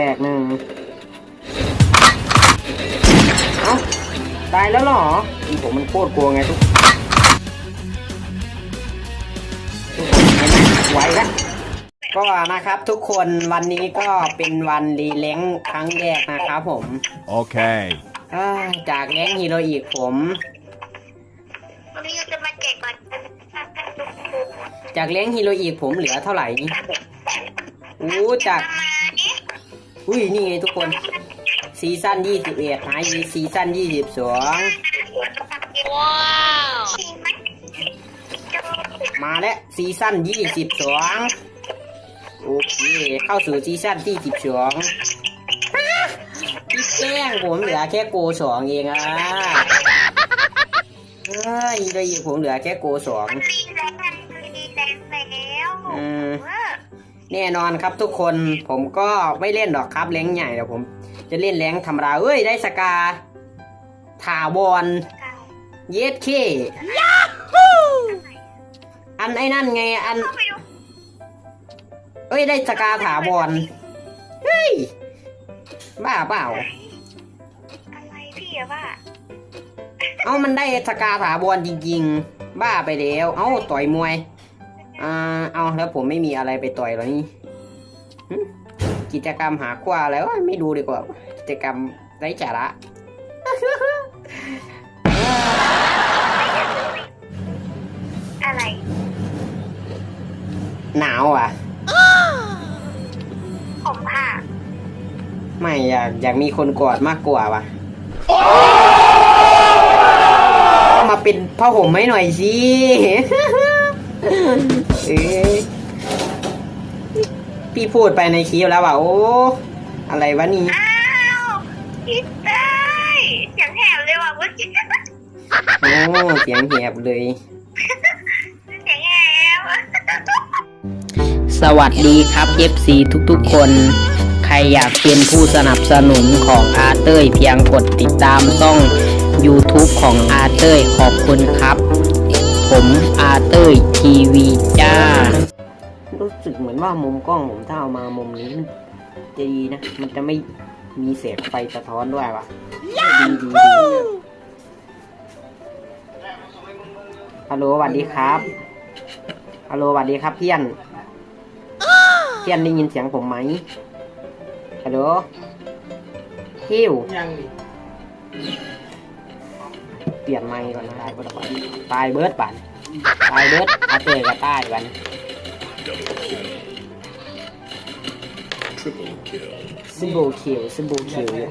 แตกหนึ่งเอ้าตายแล้วเหรอผมมันโคตรกลัวไงทุกทุกคนเห็นไหมไวแล้วก็นะครับทุกคนวันนี้ก็เป็นวันรีแลงค์ครั้งแรกนะครับผม Okay. เอ้ยจากแรงค์ฮีโรอีกผมวันนี้เราจะมาแจกบัตรกันจากแรงค์ฮีโรอีกผมเหลือเท่าไหร่อู้จากมาเนี่ย อุ้ยนี่ไงทุกคน ซีซั่น21หายซีซั่น22ว้าวจริงไหมมาแล้วซีซั่น22โอเค เข้าสู่ซีซั่นที่12พี่แกล้งผมเหลือแค่โกสองเองอะเฮ้ยได้ยินผมเหลือแค่โกสอง แน่นอนครับทุกคนผมก็ไม่เล่นดอกครับแรงใหญ่แต่ผม จะเล่นแรงธรรมดาเอ้ยได้สกาถาวรเยสเคอันไอ้นั่นไงอันเข้าไปดูเอ้ยได้สกาถาวรเฮ้ยบ้าเปล่าอะไรพี่อะว่าเอามันได้สกาถาวรจริงๆ บ้าไปแล้ว เอาต่อยมวย อ่าเอาแล้วผมไม่มีอะไรไปต่อยหรอนี่หึกิจกรรมหากว่าแล้วไม่ดูดีกว่า กิจกรรมไร้สาระอะไร หนาวอะ ผมผ้าไม่อยากอยากมีคนกอดมากกว่าว่ะเอามาเป็นผ้าห่มให้หน่อยสิ เอ้ยพี่พูดไปในคลิปแล้วว่าโอ้อะไรวะนี่อ้าวคิดได้เสียงแหบเลยว่ะเมื่อกี้โอ้เสียงแหบเลย เสียงแหบสวัสดีครับ FC ทุกๆคน ใครอยากเป็นผู้สนับสนุนของอาเต้ยเพียงกดติดตามช่อง YouTube ของอาเต้ยขอบคุณครับ ผมอาเต้ยทีวีจ้า รู้สึกเหมือนว่ามุมกล้องผมถ้าเอามามุมนี้มันจะดีนะ มันจะไม่มีเสียงไฟสะท้อนด้วยวะดีดีดีฮัลโหลสวัสดีครับฮัลโหลสวัสดีครับเพี้ยนเพี้ยนได้ยินเสียงผมไหมฮัลโหลฮิวยังดิเปลี่ยนไม้ก่อนตายเบิร์ดตายเบิร์ดบันตายเบิร์ดอาเตยกับตายบันซิมโบคิวซิมโบคิวอยู่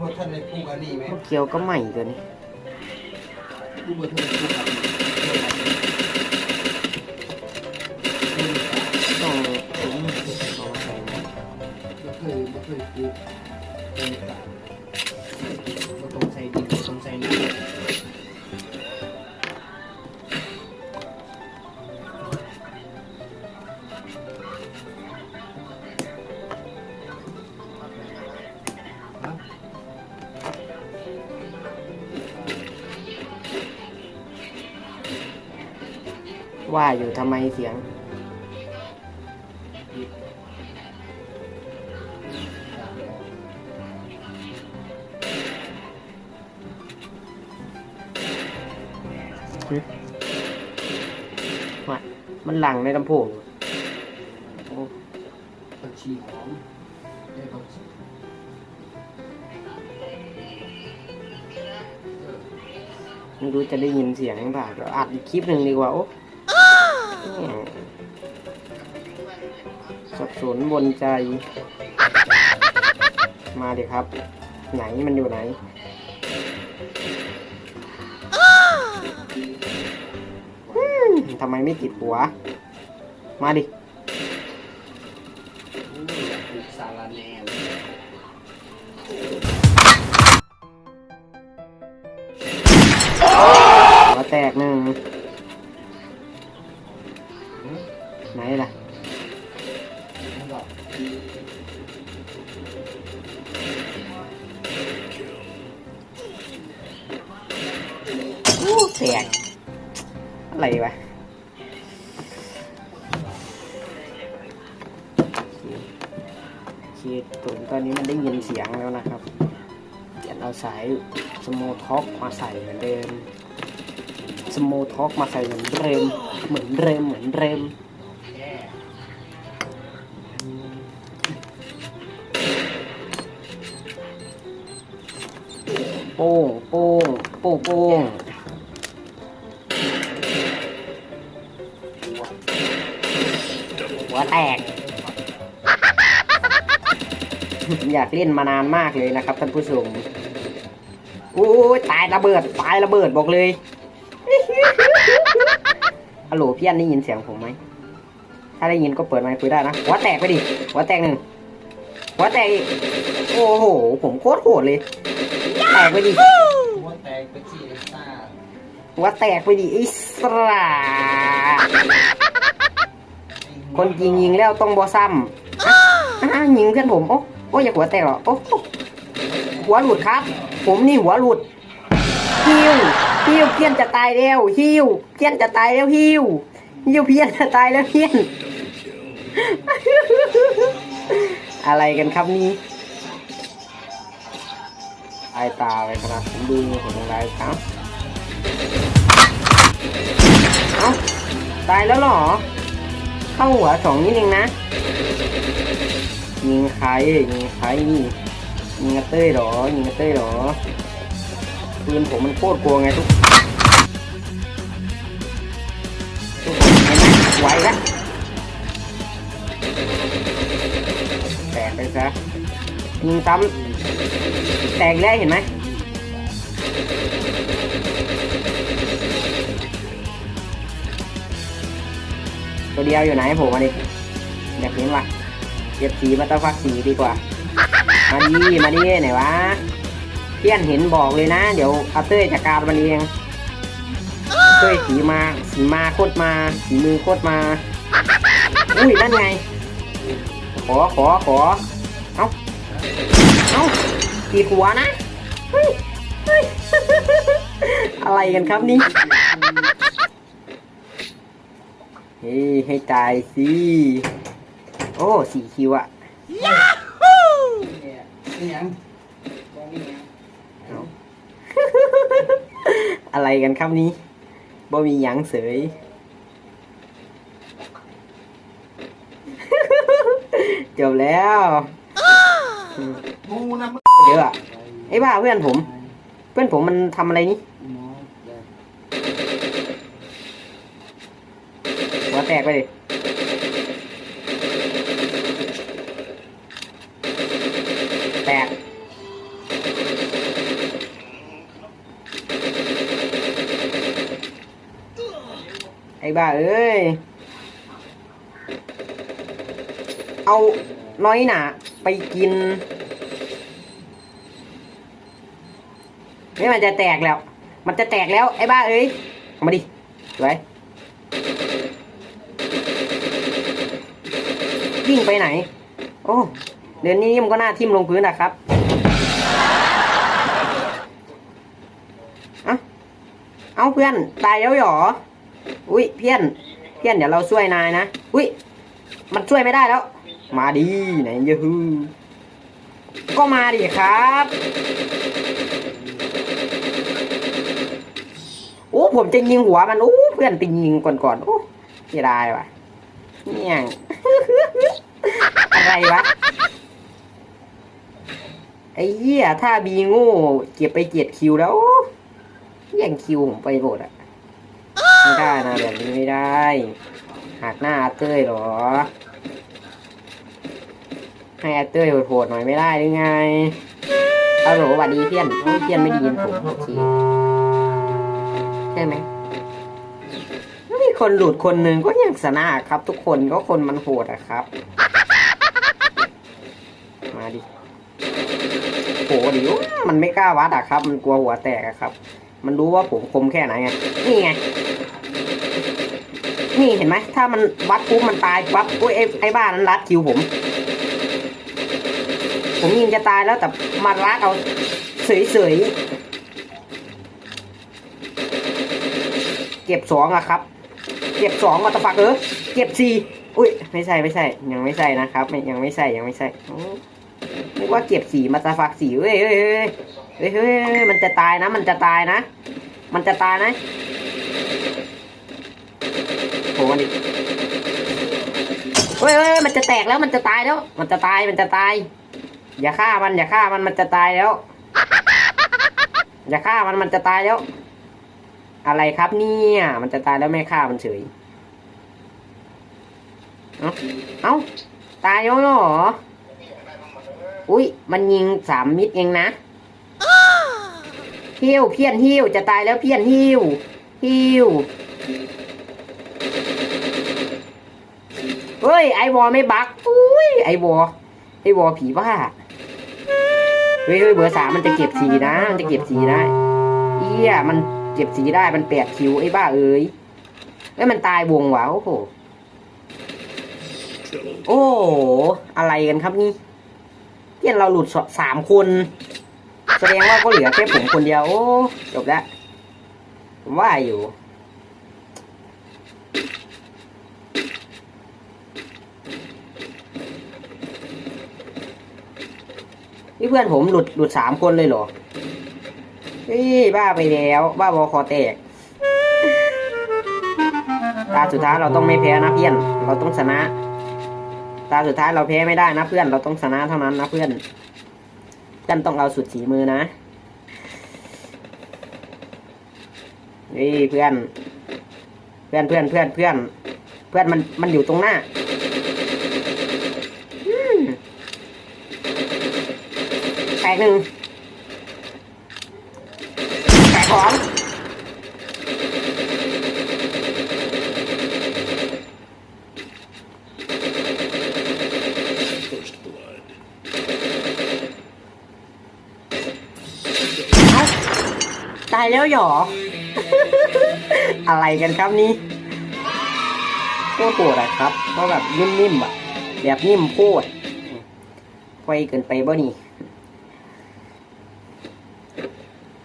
บอกท่านในพูกอันนี้ไหม เกียวก็ใหม่ตัวนี้กูบอกท่านในพูก ว่าอยู่ทำไมเสียง ว่ามันหลังในลำโพงโอ้ผักชีหอมได้ผักชีไม่รู้จะได้ยินเสียงหรือเปล่าเดี๋ยวอัดอีกคลิปหนึ่งดีกว่า โอ้ สับสนบนใจ มาดิครับ ไหนมันอยู่ไหนอืมทำไมไม่ติดหัว มาดิ อะไรวะโอเคตุนตอนนี้มันได้ยินเสียงแล้วนะครับเดี๋ยวเราสายสโมท็อกมาใส่เหมือนเดิมสโมท็อกมาใส่เหมือนเดิมเหมือนเดิมเหมือนเดิมโป้งโป้งโป้งโป้ง ก อยากเล่นมานานมากเลยนะครับท่านผู้ชมโอ้ยตายระเบิดตายระเบิดบอกเลยฮัลโหลพี่อันได้ยินเสียงผมไหม ถ้าได้ยินก็เปิดไมค์คุยได้นะหัวแตกไปดิหัวแตกหนึ่งหัวแตกอีกโอ้โห ผมโคตรโหดเลย แตกไปดิหัวแตกไปที่เอ็กซ์ต้าหัวแตกไปดิอิสระ คนยิงยิงแล้วต้องบอซ้ำอะอะยิงเพื่อนผมโอ้โอ้อย่าหัวแตกหรอโอ้หัวหลุดครับ ผมนี่หัวหลุดฮิวฮิวเพี้ยนจะตายแล้วฮิวเพี้ยนจะตายแล้วฮิวฮิวเพี้ยนจะตายแล้วเพี้ยน อะไรกันครับนี่ตายตาไปครับผมดูมือผมอะไรครับ เอ้าตายแล้วเหรอ เข้าหัวสองนิดนึงนะ ยิงใครยิงใครยิงกระเต้ยเหรอ ยิงกระเต้ยเหรอปืนผมมันโคตรกลัวไงทุกทุกคนเห็นไหมไหวละแตกไปซะยิงซ้ำแตกแล้วเห็นไหม ตัวเดียวอยู่ไหนผมมาดิอยากเห็นว่ะเก็บสีมาตะฟักสีดีกว่า มาดีมาดีไหนวะเพี้ยนเห็นบอกเลยนะ เดี๋ยวอาเต้จัดการมันเองเต้ยสีมาสีมาโคตรมาสีมือโคตรมาอุ้ยนั่นไง ขอขอขอเอ้าเอ้ากี่หัวนะอะไรกันครับนี่ เฮ้ยให้ตายสิ โอ้สี่คิวอะเนี่ยนี่ยังตรงนี้ยังเอาอะไรกันครับนี้บ่มีหยังเสยจบแล้วงูนะมึงเดี๋ยวอะไอ้บ้าเพื่อนผม เพื่อนผมมันทำอะไรนี่ หมอแดง หัว แตกไปดิแตกไอ้บ้าเอ้ย เอาน้อยหนาไปกินนี่มันจะแตกแล้ว มันจะแตกแล้วไอ้บ้าเอ้ย เอามาดิสว วิ่งไปไหน โอ้เดินนี่มันก็หน้าทิ่มลงพื้นนะครับเอ้าเอาเพื่อนตายแล้วหรอ อุ้ยเพี้ยน เพี้ยนเดี๋ยวเราช่วยนายนะ อุ้ยมันช่วยไม่ได้แล้ว มาดีไหนยอะฮือก็มาดิครับ โอ้ผมจะยิงหัวมัน โอ้เพื่อนติงยิงก่อนก่อนโอ้เสียดายว่ะ เนี่ย อะไรวะ ไอ้เหี้ยถ้าบีโง่เก็บไปเจ็ดคิวแล้วแย่งคิวผมไปหมดอะไม่ได้นะแบบนี้ไม่ได้หักหน้าอาเต้ยหรอ ให้อาเต้ยโหดๆหน่อยไม่ได้หรือไงเอาโหลสวัสดีเพี้ยนเพี้ยนไม่ได้ยินผมโอเคใช่ไหม คนหลุดคนหนึ่งก็ยังสนะครับ ทุกคนก็คนมันโหดอะครับ มาดิโหดิวมันไม่กล้าวัดอะครับ มันกลัวหัวแตกอะครับ มันรู้ว่าผมคมแค่ไหนไงนี่ไงนี่เห็นไหมถ้ามันวัดปุ๊บมันตายปั๊บอุ้ยไอ้ไอ้บ้านั้นรัดคิวผม ผมยิงจะตายแล้วแต่มารัดเอาเสยๆเก็บสองอะครับ เก็บสองมาตะฟักเออเก็บสี่อุ้ยไม่ใช่ไม่ใช่ ยังไม่ใช่นะครับยังไม่ใช่ยังไม่ใช่นึกว่าเก็บสี่มาตะฟักสี่เฮ้ยเฮ้ยเฮ้ยเฮ้ยเฮ้ยเฮ้ยมันจะตายนะ มันจะตายนะ มันจะตายนะโหมันดิเฮ้ยเฮ้ยมันจะแตกแล้วมันจะตายแล้ว มันจะตายมันจะตาย อย่าฆ่ามันอย่าฆ่ามันมันจะตายแล้ว อย่าฆ่ามันมันจะตายแล้ว อะไรครับเนี่ย มันจะตายแล้วไม่ฆ่ามันเฉย เอ้าเอ้าตายแล้วเหรอ อุ้ยมันยิงสามมิดเองนะฮิวเพี้ยนฮิวจะตายแล้วเพี้ยนฮิวฮิวเฮ้ยไอวอไม่บักอุ้ยไอวอไอวอผีบ้าเฮ้ยเฮ้ยเบอร์สามมันจะเก็บสีนะ มันจะเก็บสีได้เอี้ยมัน เก็บสีได้มันแปดคิวไอ้บ้าเอ้ยเอ้ยมันตายวงวะโอ้โหโอ้โหอะไรกันครับนี่เพี้ยนเราหลุดสามคน แสดงว่าก็เหลือแค่ผมคนเดียวโอ้จบแล้วผมว่าอยู่นี่เพื่อนผมหลุดหลุดสามคนเลยเหรอ เฮ้ยบ้าไปแล้ว บ้าบอคอแตก ตาสุดท้ายเราต้องไม่แพ้นะเพื่อน เราต้องชนะ ตาสุดท้ายเราแพ้ไม่ได้นะเพื่อน เราต้องชนะเท่านั้นนะเพื่อนเพื่อนต้องเอาสุดสีมือนะเฮ้ยเพื่อน เพื่อนเพื่อนเพื่อนเพื่อน เพื่อนมันมันอยู่ตรงหน้าอืมแตกหนึ่งแตกสอง ตาย แล้วเหรออะไรกันครับนี่โคตรโหดอะครับ ก็แบบนิ่มๆอะแบบนิ่มโคตรไวเกินไปบ่นี่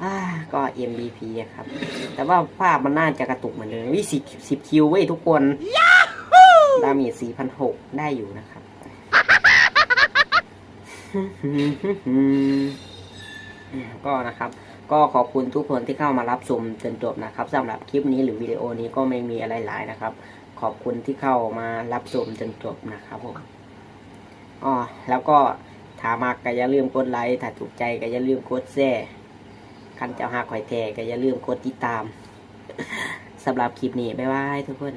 อ่าก็ MVP อะครับ แต่ว่าภาพมันน่าจะกระตุกเหมือนเดิมวิสิบสิบคิวเว้ยทุกคนดาเมจสี่พันหกได้อยู่นะครับ ก็นะครับ ก็ขอบคุณทุกคนที่เข้ามารับชมจนจบนะครับสำหรับคลิปนี้หรือวิดีโอนี้ก็ไม่มีอะไรหลายนะครับ ขอบคุณที่เข้ามารับชมจนจบนะครับผมอ๋อแล้วก็ถามากก็อย่าลืมกดไลค์ถ้าถูกใจก็อย่าลืมกดแชร์คันเจ้าหาข่อยแท้ก็อย่าลืมกดติดตามสำหรับคลิปนี้บ๊ายบายทุกคน